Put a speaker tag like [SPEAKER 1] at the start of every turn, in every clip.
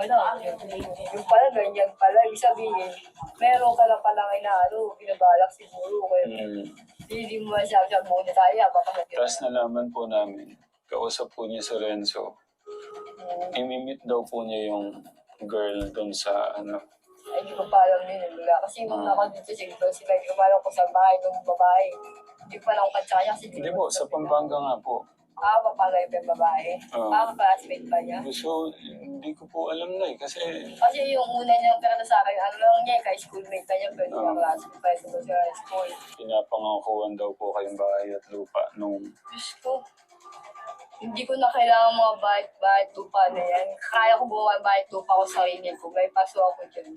[SPEAKER 1] Wala, yung, yung pala, ganyan pala. Ibig sabihin, meron ka na palang inaano, binabalak siguro. Kaya
[SPEAKER 2] Mm.
[SPEAKER 1] hindi mo masabi sa muna tayo, baka mag-
[SPEAKER 2] Tapos nalaman po namin, kausap po niya si Renzo. Imimit daw po niya yung girl doon sa ano.
[SPEAKER 1] Ay, hindi ko pa alam yun. eh, Wala. Kasi nung ako dito sa ito, sila kumalang ko sa bahay ng babae. Hindi pa lang katsaya kasi
[SPEAKER 2] Hindi po, sa Pampanga nga po.
[SPEAKER 1] Ah, papalay pa yung babae.
[SPEAKER 2] Oo.
[SPEAKER 1] Ah, classmate pa niya.
[SPEAKER 2] So, hindi ko po alam na eh. Kasi,
[SPEAKER 1] Kasi yung una niyang pera sa akin, ano lang niya, kay schoolmate pa niya, pero
[SPEAKER 2] Oo.
[SPEAKER 1] yung classmate pa ito sa school.
[SPEAKER 2] pinapangakuan daw po kayong bahay at lupa nung
[SPEAKER 1] Diyos ko, hindi ko na kailangan mga bahit-bahit lupa na yan. Kaya ko bumawa ng bahit lupa ko sa sarili ko. May paso ako dyan.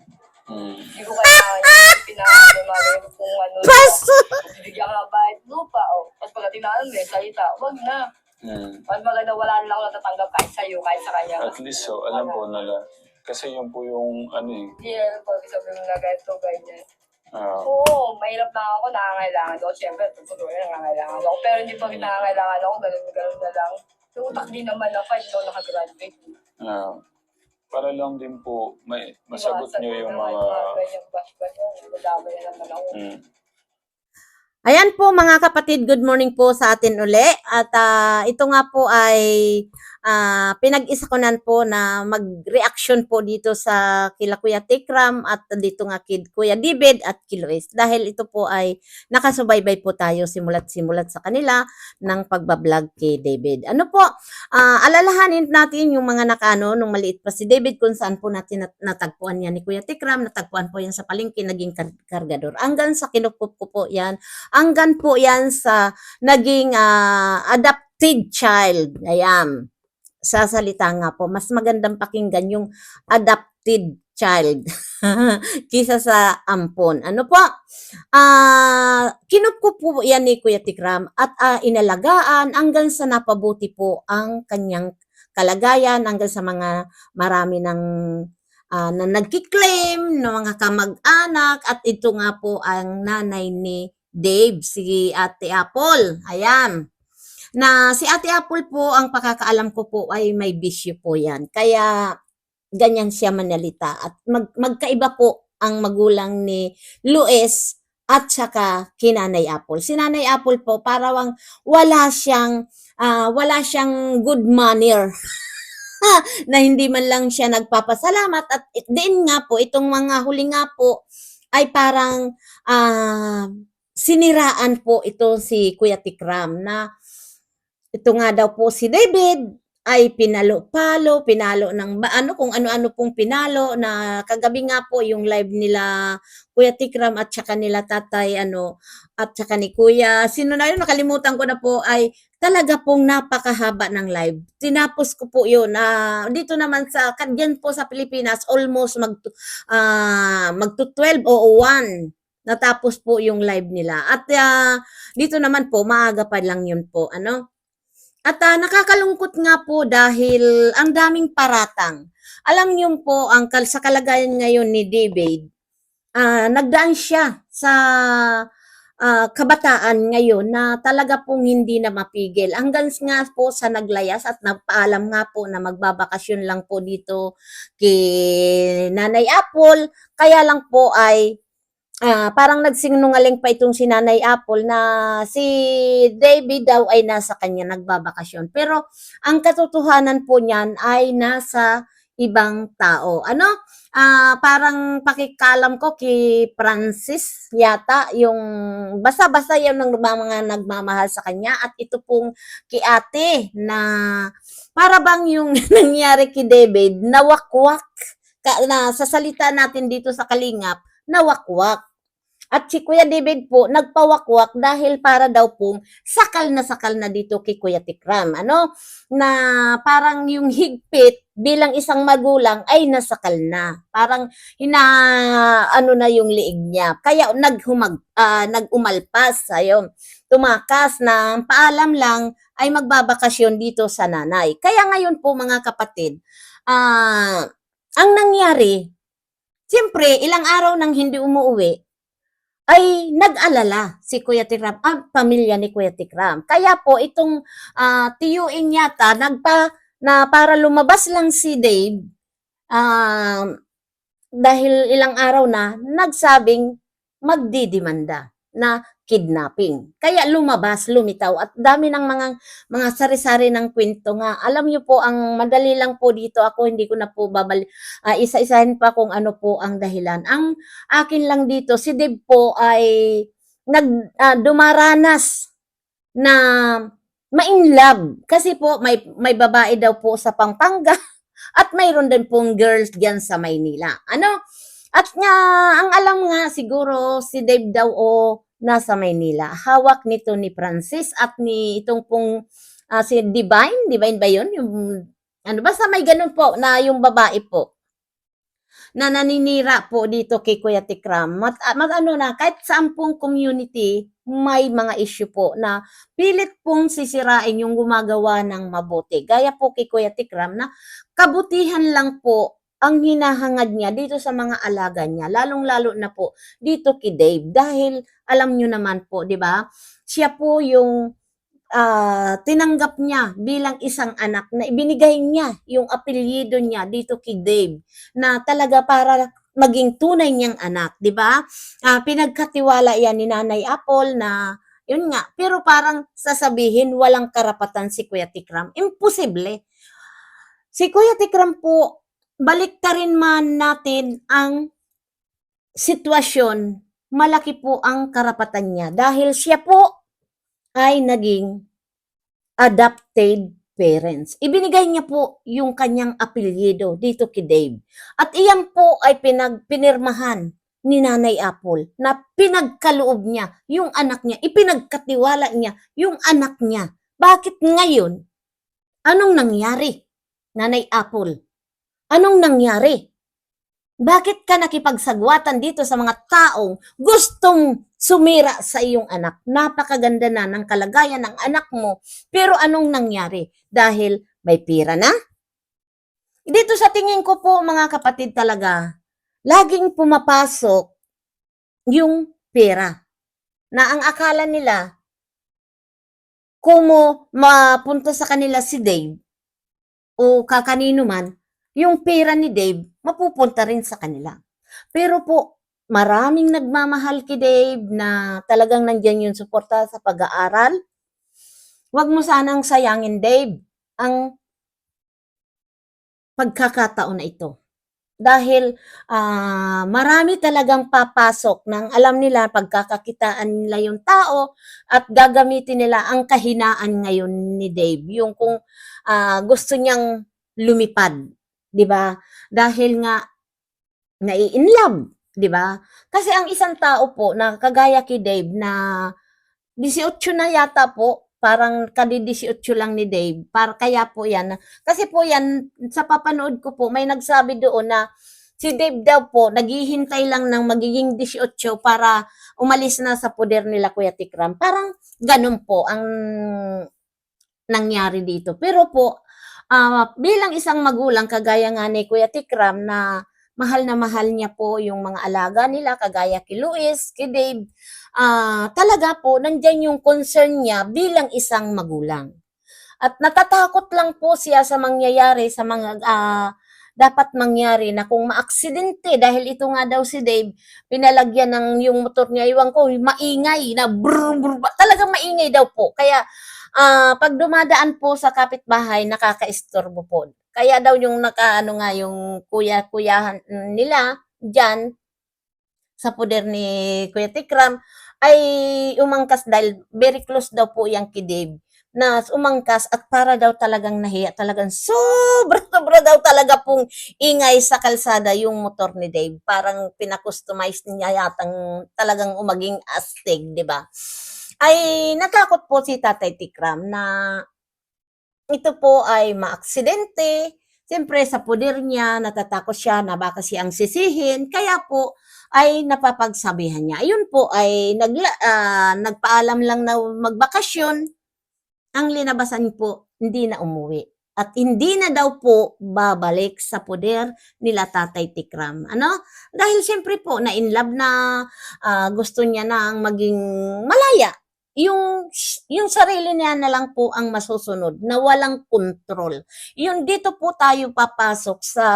[SPEAKER 2] mm,
[SPEAKER 1] Hindi ko kailangan yung pinaka-demagay ko kung ano. Paso! Bigyan ka ng bahit lupa. O, tapos pagdating na ano, may salita. Wag na.
[SPEAKER 2] Mm.
[SPEAKER 1] Mas maganda wala na ako natatanggap kahit sa'yo, kahit sa kanya.
[SPEAKER 2] At least so, alam po nila. Kasi yun po yung ano eh.
[SPEAKER 1] Hindi, alam ko, sabi mo na ganito, ganyan.
[SPEAKER 2] ah,
[SPEAKER 1] Oo, mahirap na ako, nangangailangan ako. Siyempre, totoo na nangangailangan ako. Pero hindi pa kita nangangailangan ako, ganun, ganun na lang. Yung utak din naman ako, hindi ako nakagraduate.
[SPEAKER 2] ah, para lang din po may masagot
[SPEAKER 1] Iwasan
[SPEAKER 2] niyo
[SPEAKER 1] ko
[SPEAKER 2] yung mga
[SPEAKER 1] ganyang bash-bash yun. Madamay na naman ako.
[SPEAKER 2] mm,
[SPEAKER 3] Ayan po mga kapatid, good morning po sa atin uli. At ah, ito nga po ay ah, pinag-isa ko nan po na mag-reaction po dito sa kila Kuya Tikram at dito nga kid Kuya David at Kilois. Dahil ito po ay nakasubaybay po tayo simulat-simulat sa kanila ng pagbablog kay David. Ano po, ah, alalahanin natin yung mga nakano nung maliit pa si David kung saan po natin nat- natagpuan yan ni Kuya Tikram, natagpuan po yan sa palengke, naging kar- kargador. Hanggang sa kinukup ko po yan hanggang po yan sa naging ah, adopted child. Ayan. Sa salita nga po, mas magandang pakinggan yung adopted child kisa sa ampon. Ano po? Ah, kinup ko po yan ni Kuya Tikram at ah, inalagaan hanggang sa napabuti po ang kanyang kalagayan hanggang sa mga marami ng ah, na nagkiklaim ng mga kamag-anak at ito nga po ang nanay ni Dave, si Ate Apple. Ayan. Na si Ate Apple po, ang pakakaalam ko po ay may bisyo po yan. Kaya ganyan siya manalita. At mag, magkaiba po ang magulang ni Luis at saka kinanay Apple. Si Nanay Apple po, parawang wala siyang, ah, wala siyang good manner. na hindi man lang siya nagpapasalamat at din nga po itong mga huli nga po ay parang ah siniraan po ito si Kuya Tikram na ito nga daw po si David ay pinalo-palo, pinalo ng ano kung ano-ano pong pinalo na kagabi nga po yung live nila Kuya Tikram at saka nila tatay ano at saka ni Kuya sino na yun nakalimutan ko na po ay talaga pong napakahaba ng live. Tinapos ko po yun. na dito naman sa, dyan po sa Pilipinas, almost mag, ah magto 12 o 1 natapos po yung live nila. At ah, dito naman po, maaga pa lang yun po. Ano? At ah, nakakalungkot nga po dahil ang daming paratang. Alam niyo po, ang kal- sa kalagayan ngayon ni David, ah, nagdaan siya sa ah, kabataan ngayon na talaga pong hindi na mapigil. Hanggang nga po sa naglayas at nagpaalam nga po na magbabakasyon lang po dito kay Nanay Apple. Kaya lang po ay Ah, parang nagsinungaling pa itong si Nanay Apple na si David daw ay nasa kanya nagbabakasyon. Pero ang katotohanan po niyan ay nasa ibang tao. Ano? Ah, parang pakikalam ko kay Francis yata yung basta-basta yun ng mga nagmamahal sa kanya at ito pong kay ate na para bang yung nangyari kay David nawakwak ka, na sa salita natin dito sa Kalingap nawakwak. At si Kuya David po, nagpawakwak dahil para daw pong sakal na sakal na dito kay Kuya Tikram. Ano? Na parang yung higpit bilang isang magulang ay nasakal na. Parang hina, ano na yung liig niya. Kaya naghumag, ah, nagumalpas. Ayun. Tumakas na paalam lang ay magbabakasyon dito sa nanay. Kaya ngayon po mga kapatid, ah, ang nangyari, Siyempre, ilang araw nang hindi umuwi, ay nag-alala si Kuya Tikram, ang pamilya ni Kuya Tikram. Kaya po, itong ah, tiyuin yata, nagpa, na para lumabas lang si Dave, um, dahil ilang araw na, nagsabing magdidimanda na kidnapping. Kaya lumabas, lumitaw at dami ng mga mga sari-sari ng kwento nga. Alam niyo po ang madali lang po dito ako hindi ko na po babali ah, isa-isahin pa kung ano po ang dahilan. Ang akin lang dito si Deb po ay nag ah, dumaranas na ma-inlove kasi po may may babae daw po sa Pampanga at mayroon din pong girls diyan sa Maynila. Ano? At nga, ang alam nga siguro si Dave daw o nasa Maynila. Hawak nito ni Francis at ni itong pong ah, si Divine. Divine ba yun? Yung, ano, basta may ganun po na yung babae po na naninira po dito kay Kuya Tikram. Mat, ah, mat ano na, kahit saan pong community, may mga issue po na pilit pong sisirain yung gumagawa ng mabuti. Gaya po kay Kuya Tikram na kabutihan lang po ang hinahangad niya dito sa mga alaga niya, lalong-lalo na po dito kay Dave. Dahil alam nyo naman po, di ba? Siya po yung ah, tinanggap niya bilang isang anak na ibinigay niya yung apelyido niya dito kay Dave na talaga para maging tunay niyang anak, di ba? Ah, pinagkatiwala yan ni Nanay Apple na yun nga, pero parang sasabihin walang karapatan si Kuya Tikram. Imposible. Si Kuya Tikram po, balik rin man natin ang sitwasyon, malaki po ang karapatan niya dahil siya po ay naging adopted parents. Ibinigay niya po yung kanyang apelyido dito kay Dave. At iyan po ay pinag, pinirmahan ni Nanay Apple na pinagkaloob niya yung anak niya, ipinagkatiwala niya yung anak niya. Bakit ngayon? Anong nangyari? Nanay Apple, anong nangyari? Bakit ka nakipagsagwatan dito sa mga taong gustong sumira sa iyong anak? Napakaganda na ng kalagayan ng anak mo. Pero anong nangyari? Dahil may pira na? Dito sa tingin ko po mga kapatid talaga, laging pumapasok yung pera. Na ang akala nila, kung mo mapunta sa kanila si Dave, o kakanino man, yung pera ni Dave, mapupunta rin sa kanila. Pero po, maraming nagmamahal kay Dave na talagang nandyan yung suporta sa pag-aaral. Huwag mo sanang sayangin, Dave, ang pagkakataon na ito. Dahil ah, marami talagang papasok ng alam nila pagkakakitaan nila yung tao at gagamitin nila ang kahinaan ngayon ni Dave. Yung kung ah, gusto niyang lumipad, 'di ba? Dahil nga nai-inlove, 'di ba? Kasi ang isang tao po na kagaya kay Dave na 18 na yata po, parang kadi 18 lang ni Dave. Para kaya po 'yan. Kasi po 'yan sa papanood ko po, may nagsabi doon na si Dave daw po naghihintay lang ng magiging 18 para umalis na sa poder nila Kuya Tikram. Parang ganun po ang nangyari dito. Pero po, ah, bilang isang magulang, kagaya nga ni Kuya Tikram na mahal na mahal niya po yung mga alaga nila, kagaya kay Luis, kay Dave, ah, talaga po, nandyan yung concern niya bilang isang magulang. At natatakot lang po siya sa mangyayari, sa mga ah, dapat mangyari na kung maaksidente, dahil ito nga daw si Dave, pinalagyan ng yung motor niya, iwan ko, maingay, na brr, brr, talagang maingay daw po. Kaya, ah, pag dumadaan po sa kapitbahay, nakakaistorbo po. Kaya daw yung nakaano nga yung kuya-kuyahan nila diyan sa poder ni Kuya Tikram ay umangkas dahil very close daw po yung Dave na umangkas at para daw talagang nahiya talagang sobra sobra daw talaga pong ingay sa kalsada yung motor ni Dave parang pinakustomize niya yatang talagang umaging astig di ba ay natakot po si Tatay Tikram na ito po ay maaksidente. Siyempre, sa poder niya, natatakot siya na baka siyang sisihin. Kaya po, ay napapagsabihan niya. Ayun po ay nagla, ah, nagpaalam lang na magbakasyon. Ang linabasan po, hindi na umuwi. At hindi na daw po babalik sa poder nila Tatay Tikram. Ano? Dahil siyempre po, na in love na ah, gusto niya na ang maging malaya yung yung sarili niya na lang po ang masusunod na walang kontrol. Yun dito po tayo papasok sa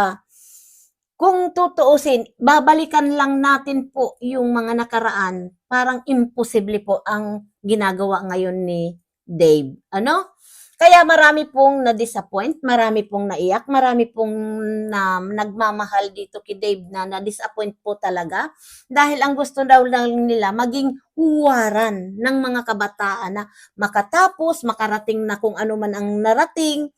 [SPEAKER 3] kung tutuusin, babalikan lang natin po yung mga nakaraan, parang imposible po ang ginagawa ngayon ni Dave. Ano? Kaya marami pong na-disappoint, marami pong naiyak, marami pong na, nagmamahal dito kay Dave na na-disappoint po talaga. Dahil ang gusto daw lang nila maging huwaran ng mga kabataan na makatapos, makarating na kung ano man ang narating,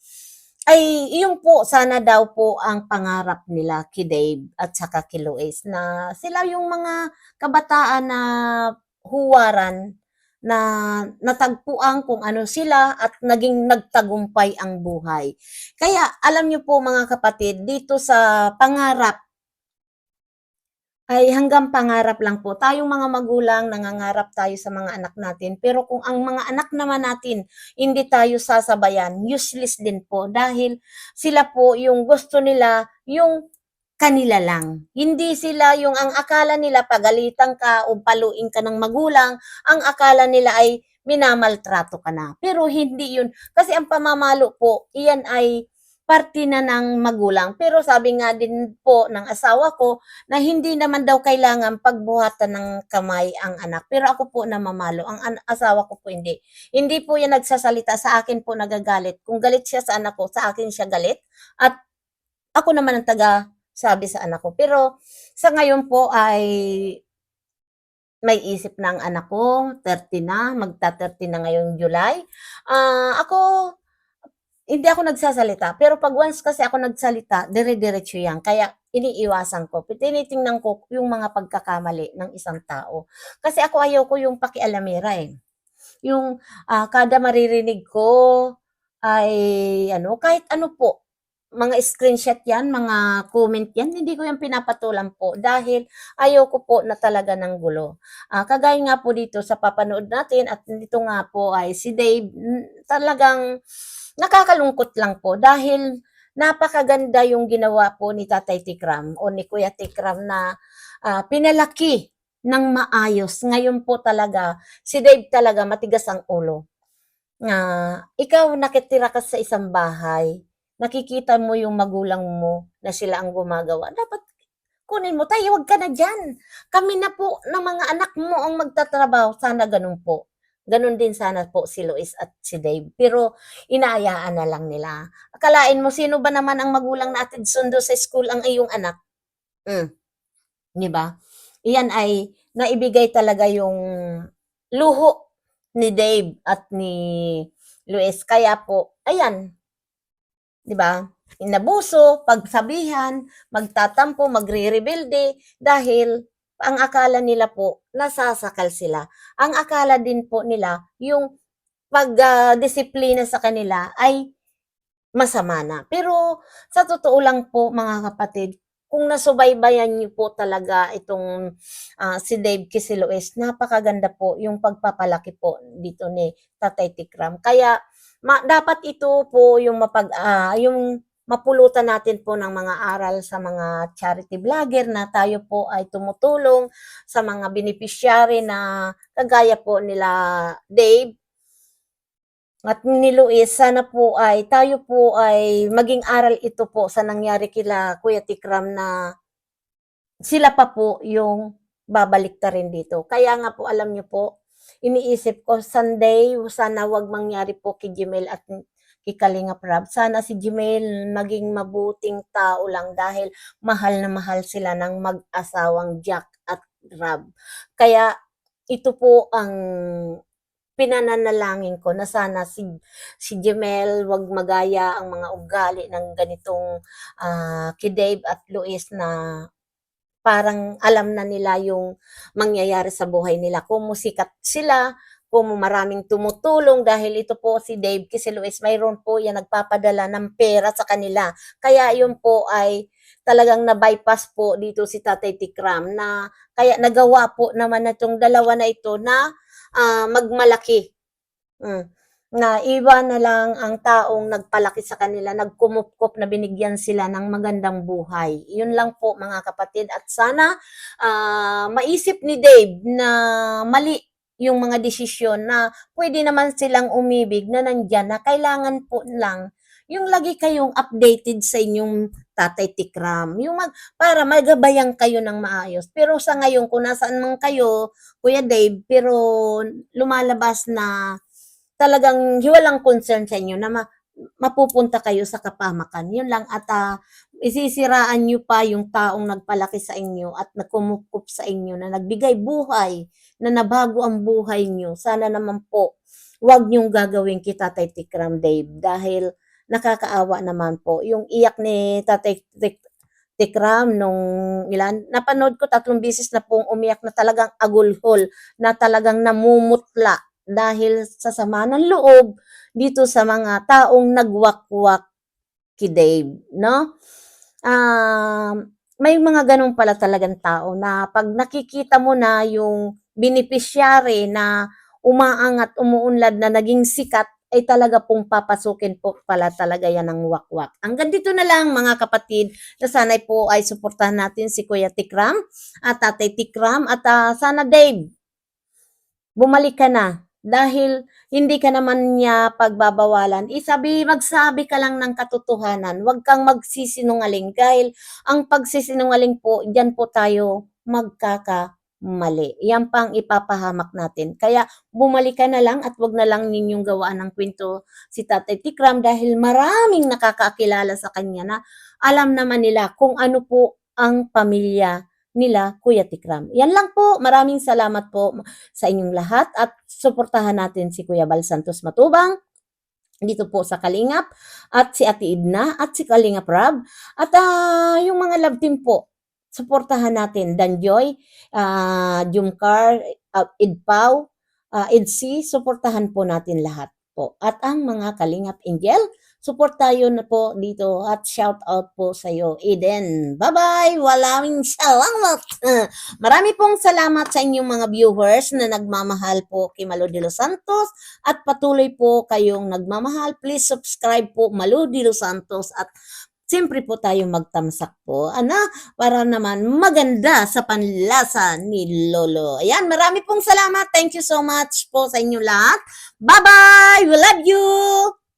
[SPEAKER 3] ay yun po sana daw po ang pangarap nila kay Dave at saka kay Luis na sila yung mga kabataan na huwaran na natagpuan kung ano sila at naging nagtagumpay ang buhay. Kaya alam niyo po mga kapatid, dito sa pangarap ay hanggang pangarap lang po. Tayong mga magulang, nangangarap tayo sa mga anak natin. Pero kung ang mga anak naman natin, hindi tayo sasabayan, useless din po. Dahil sila po yung gusto nila, yung kanila lang. Hindi sila yung ang akala nila pagalitan ka o paluin ka ng magulang, ang akala nila ay minamaltrato ka na. Pero hindi yun. Kasi ang pamamalo po, iyan ay parte na ng magulang. Pero sabi nga din po ng asawa ko na hindi naman daw kailangan pagbuhatan ng kamay ang anak. Pero ako po namamalo. Ang an- asawa ko po hindi. Hindi po yan nagsasalita. Sa akin po nagagalit. Kung galit siya sa anak ko, sa akin siya galit. At ako naman ang taga sabi sa anak ko. Pero sa ngayon po ay may isip na ang anak ko, 30 na, magta-30 na ngayong July. Ah, ako, hindi ako nagsasalita. Pero pag once kasi ako nagsalita, dire-diretso yan. Kaya iniiwasan ko. Tinitingnan ko yung mga pagkakamali ng isang tao. Kasi ako ayaw ko yung pakialamera eh. Yung ah, kada maririnig ko ay ano, kahit ano po, mga screenshot yan, mga comment yan, hindi ko yan pinapatulan po dahil ayaw ko po na talaga ng gulo. Ah, kagaya nga po dito sa papanood natin at dito nga po ay si Dave, talagang nakakalungkot lang po dahil napakaganda yung ginawa po ni Tatay Tikram o ni Kuya Tikram na ah, pinalaki ng maayos. Ngayon po talaga, si Dave talaga matigas ang ulo. Nga, ikaw nakitira ka sa isang bahay, nakikita mo yung magulang mo na sila ang gumagawa. Dapat kunin mo, tayo, wag ka na dyan. Kami na po ng mga anak mo ang magtatrabaho. Sana ganun po. Ganun din sana po si Lois at si Dave. Pero inaayaan na lang nila. Akalain mo, sino ba naman ang magulang natin sundo sa school ang iyong anak? Mm. Di ba? Iyan ay naibigay talaga yung luho ni Dave at ni Luis. Kaya po, ayan, 'di ba? Inabuso, pagsabihan, magtatampo, magre-rebelde dahil ang akala nila po nasasakal sila. Ang akala din po nila yung pag-disiplina sa kanila ay masama na. Pero sa totoo lang po mga kapatid, kung nasubaybayan niyo po talaga itong ah, si Dave Kisiloes, napakaganda po yung pagpapalaki po dito ni Tatay Tikram. Kaya ma- dapat ito po yung mapag ah, yung mapulutan natin po ng mga aral sa mga charity vlogger na tayo po ay tumutulong sa mga beneficiary na kagaya po nila Dave at ni Luis, sana po ay tayo po ay maging aral ito po sa nangyari kila Kuya Tikram na sila pa po yung babalik ta rin dito. Kaya nga po alam niyo po, iniisip ko Sunday, sana wag mangyari po kay Jimel at kay Kalinga Prab. Sana si Jimel maging mabuting tao lang dahil mahal na mahal sila ng mag-asawang Jack at Rab. Kaya ito po ang pinananalangin ko na sana si si Jemel wag magaya ang mga ugali ng ganitong ah, kay Dave at Luis na parang alam na nila yung mangyayari sa buhay nila. Kung musikat sila, kung maraming tumutulong dahil ito po si Dave kasi Luis mayroon po yan nagpapadala ng pera sa kanila. Kaya yun po ay talagang na-bypass po dito si Tatay Tikram na kaya nagawa po naman na itong dalawa na ito na ah, magmalaki. Mm. Na iba na lang ang taong nagpalaki sa kanila, nagkumupkop na binigyan sila ng magandang buhay. Yun lang po mga kapatid at sana ah, maisip ni Dave na mali yung mga desisyon na pwede naman silang umibig na nandyan na kailangan po lang yung lagi kayong updated sa inyong tatay tikram. Yung mag, para magabayan kayo ng maayos. Pero sa ngayon, kung nasaan man kayo, Kuya Dave, pero lumalabas na talagang hiwalang concern sa inyo na ma- mapupunta kayo sa kapamakan. Yun lang at ah, isisiraan nyo pa yung taong nagpalaki sa inyo at nagkumukup sa inyo na nagbigay buhay, na nabago ang buhay nyo. Sana naman po, wag nyong gagawin kay Tatay Tikram Dave dahil nakakaawa naman po. Yung iyak ni Tatay Tik- Tikram nung ilan, napanood ko tatlong bisis na pong umiyak na talagang agulhol, na talagang namumutla dahil sa sama ng loob dito sa mga taong nagwakwak kay Dave, no? Um, may mga ganun pala talagang tao na pag nakikita mo na yung beneficiary na umaangat, umuunlad na naging sikat, ay talaga pong papasukin po pala talaga yan ng wakwak. Hanggang dito na lang mga kapatid, na sanay po ay suportahan natin si Kuya Tikram at Tatay Tikram at ah, sana Dave, bumalik ka na dahil hindi ka naman niya pagbabawalan. Isabi, magsabi ka lang ng katotohanan. Huwag kang magsisinungaling dahil ang pagsisinungaling po, diyan po tayo magkakamali. Yan pang ipapahamak natin. Kaya bumalik ka na lang at wag na lang ninyong gawaan ng kwento si Tatay Tikram dahil maraming nakakakilala sa kanya na alam naman nila kung ano po ang pamilya nila Kuya Tikram. Yan lang po. Maraming salamat po sa inyong lahat at suportahan natin si Kuya Bal Santos Matubang dito po sa Kalingap at si Ate Idna at si Kalingap Rab at ah, yung mga love team po suportahan natin Danjoy, uh, Jumcar, uh, Idpaw, uh, Idsi, suportahan po natin lahat po. At ang mga Kalingap Angel, support tayo na po dito at shout out po sa iyo, Eden. Bye-bye! Walang salamat! Marami pong salamat sa inyong mga viewers na nagmamahal po kay Malo de los Santos at patuloy po kayong nagmamahal. Please subscribe po Malo de los Santos at Siyempre po tayo magtamsak po, ana, para naman maganda sa panlasa ni Lolo. Ayan, marami pong salamat. Thank you so much po sa inyo lahat. Bye-bye! We love you!